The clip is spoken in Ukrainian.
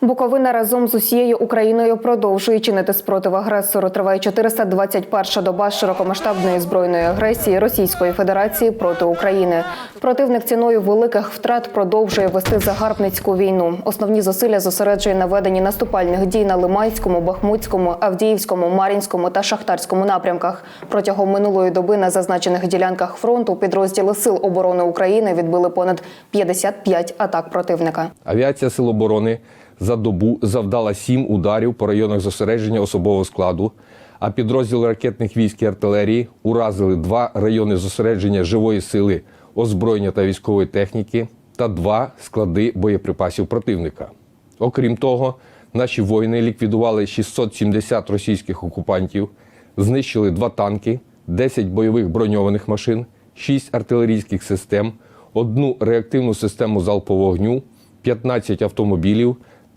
Буковина разом з усією Україною продовжує чинити спротив агресору. Триває 421 доба широкомасштабної збройної агресії Російської Федерації проти України. Противник ціною великих втрат продовжує вести загарбницьку війну. Основні зусилля зосереджує на веденні наступальних дій на Лиманському, Бахмутському, Авдіївському, Мар'їнському та Шахтарському напрямках. Протягом минулої доби на зазначених ділянках фронту підрозділи Сил оборони України відбили понад 55 атак противника. Авіація Сил оборони за добу завдала сім ударів по районах зосередження особового складу, а підрозділи ракетних військ і артилерії уразили два райони зосередження живої сили, озброєння та військової техніки та два склади боєприпасів противника. Окрім того, наші воїни ліквідували 670 російських окупантів, знищили два танки, 10 бойових броньованих машин, 6 артилерійських систем, одну реактивну систему залпового вогню, 15 автомобілів